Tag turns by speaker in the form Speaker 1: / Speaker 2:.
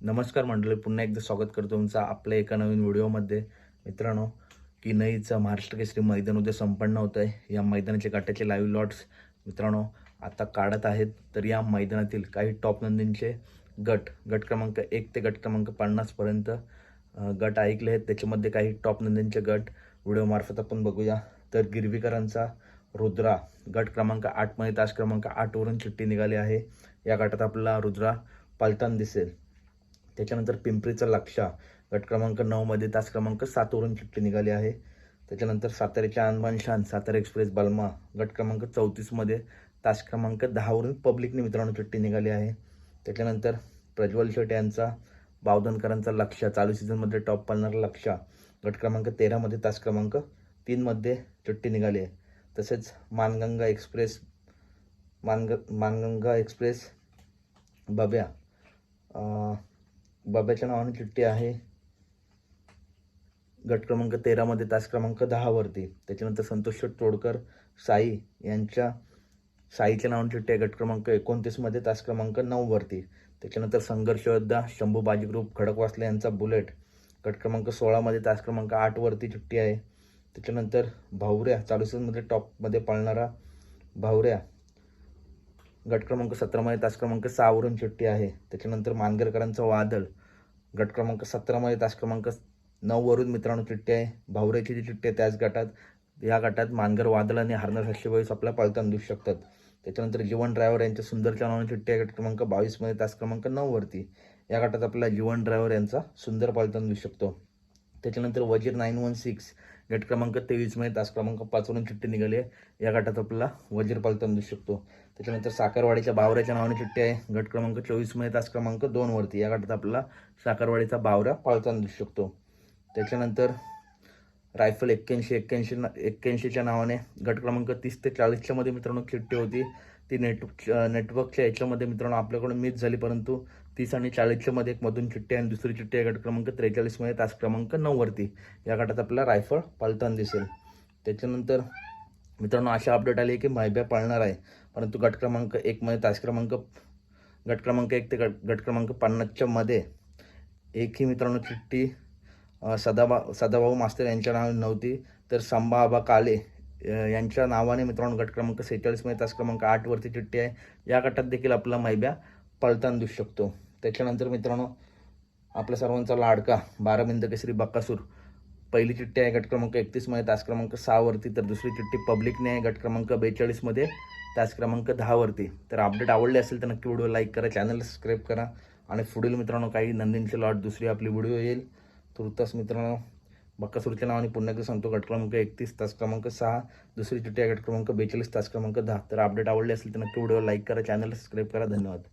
Speaker 1: नमस्कार मंडळी पुन्हा एकदा स्वागत करतो तुमचं आपल्या एका नवीन व्हिडिओमध्ये. मित्रांनो की नईचं महाराष्ट्र केसरी मैदान उद्या संपन्न होतं आहे या मैदानाचे काट्याचे लाईव्ह लॉट्स मित्रांनो आता काढत आहेत. तर या मैदानातील काही टॉप नंदींचे गट गट क्रमांक एक ते गट क्रमांक पन्नासपर्यंत गट ऐकले आहेत. त्याच्यामध्ये काही टॉप नंदींचे गट व्हिडिओमार्फत आपण बघूया. तर गिरवीकरांचा रुद्रा गट क्रमांक आठमध्ये तास क्रमांक आठवरून चिठ्ठी निघाली आहे. या गटात आपला रुद्रा पालताना दिसेल. त्याच्यानंतर पिंपरीचा लक्षा गट क्रमांक नऊमध्ये तास क्रमांक सातवरून चिठ्ठी निघाली आहे. त्याच्यानंतर साताऱ्याच्या अनमान शान सातारा एक्सप्रेस बल्मा गट क्रमांक चौतीसमध्ये तास क्रमांक दहावरून पब्लिकने मित्रांनो चिठ्ठी निघाली आहे. त्याच्यानंतर प्रज्वल शेट यांचा बावधनकरांचा लक्ष चालू सीझनमध्ये टॉप पालणारा लक्ष गट क्रमांक तेरामध्ये तास क्रमांक तीनमध्ये चिठ्ठी निघाली आहे. तसेच मानगंगा एक्सप्रेस मानग मानगंगा एक्सप्रेस बब्या बाब्याच्या नावाने चिठ्ठी आहे. गट क्रमांक तेरामध्ये तास क्रमांक दहावरती त्याच्यानंतर संतोष तोडकर साई यांच्या साईच्या नावाने चिठ्ठी आहे. गट क्रमांक एकोणतीसमध्ये तास क्रमांक नऊवरती त्याच्यानंतर संघर्ष योद्धा शंभू बाजी ग्रुप खडकवासले यांचा बुलेट गट क्रमांक सोळामध्ये तास क्रमांक आठवरती चिठ्ठी आहे. त्याच्यानंतर भावऱ्या चालू सीझनमध्ये टॉपमध्ये पळणारा भावऱ्या गट क्रमांक सतरामध्ये तास क्रमांक सहावरून चिठ्ठी आहे. त्याच्यानंतर मानगरकरांचं वादळ. गट क्रमांक सतरामध्ये तास क्रमांक नऊवरून मित्रांनो चिठ्ठी आहे. भावऱ्याची जी चिठ्ठी आहे त्याच गटात या गटात मानगर वादळ आणि हरणार सातशे आपल्या पळताना दिसू शकतात. त्याच्यानंतर जीवन ड्रायव्हर यांच्या सुंदरच्या नावाने चिठ्ठी आहे. गट क्रमांक बावीसमध्ये तास क्रमांक नऊवरती या गटात आपला जीवन ड्रायव्हर यांचा सुंदर पळताना दिसू शकतो. त्याच्यानंतर वजीर नाईन वन सिक्स गट क्रमांक तेवीसमध्ये तास क्रमांक पाचवरून चिठ्ठी निघाली आहे. या गटात आपल्याला वजीर पळताना दिसू शकतो. त्याच्यानंतर साखरवाडीच्या बावऱ्याच्या नावाने चिठ्ठी आहे. गट क्रमांक चोवीसमध्ये तास क्रमांक दोनवरती या गटात आपल्याला साखरवाडीचा बावरा पाळताना दिसू शकतो. त्याच्यानंतर रायफल एक्क्याऐंशी एक्क्याऐंशी एक्क्याऐंशीच्या नावाने गट क्रमांक तीस ते चाळीसच्या मध्ये मित्रांनो चिठ्ठी होती. ती नेट नेटवर्कच्या याच्यामध्ये मित्रांनो आपल्याकडून मिस झाली परंतु तीस आणि चाळीसच्या मध्ये एक मधून चिठ्ठी आणि दुसरी चिठ्ठी आहे गट क्रमांक त्रेचाळीसमध्ये तास क्रमांक नऊवरती. या गटात आपल्याला रायफळ पालताना दिसेल. त्याच्यानंतर मित्रांनो अशा अपडेट आली आहे की मायब्या पाळणार आहे. परंतु गट क्रमांक एकमध्ये तास क्रमांक गट क्रमांक एक ते गट गट क्रमांक पन्नासच्या मध्ये एकही मित्रांनो चिठ्ठी सदाबा सदाभाऊ मास्तर यांच्या नावाने नव्हती तर संभाबा काले यांच्या नावाने मित्रांनो गट क्रमांक सेहेचाळीसमध्ये तास क्रमांक आठवरती चिठ्ठी आहे. या गटात देखील आपला मैब्या पळतान दिसू शकतो. त्याच्यानंतर मित्रांनो आपल्या सर्वांचा लाडका बारा बिंद केसरी बक्कासूर पहिली चिठ्ठी आहे गट क्रमांक एकतीसमध्ये तास क्रमांक सहावरती तर दुसरी चिठ्ठी पब्लिकने आहे गट क्रमांक बेचाळीसमध्ये तास क्रमांक दहावरती तर अपडेट आवडले असेल तर नक्की व्हिडिओ लाईक करा चॅनल सबस्क्राईब करा. आणि पुढील मित्रांनो काही नंदींचे लॉट दुसरी आपली व्हिडिओ येईल. तुर्तास मित्रांनो बक्कासूरच्या नावाने पुन्हा एकदा सांगतो गट क्रमांक एकतीस तास क्रमांक सहा दुसरी चिठ्ठी गट क्रमांक बेचाळीस तास क्रमांक दहा. तर अपडेट आवडले असेल तर नक्की व्हिडिओ लाईक करा चॅनल सबस्क्राईब करा. धन्यवाद.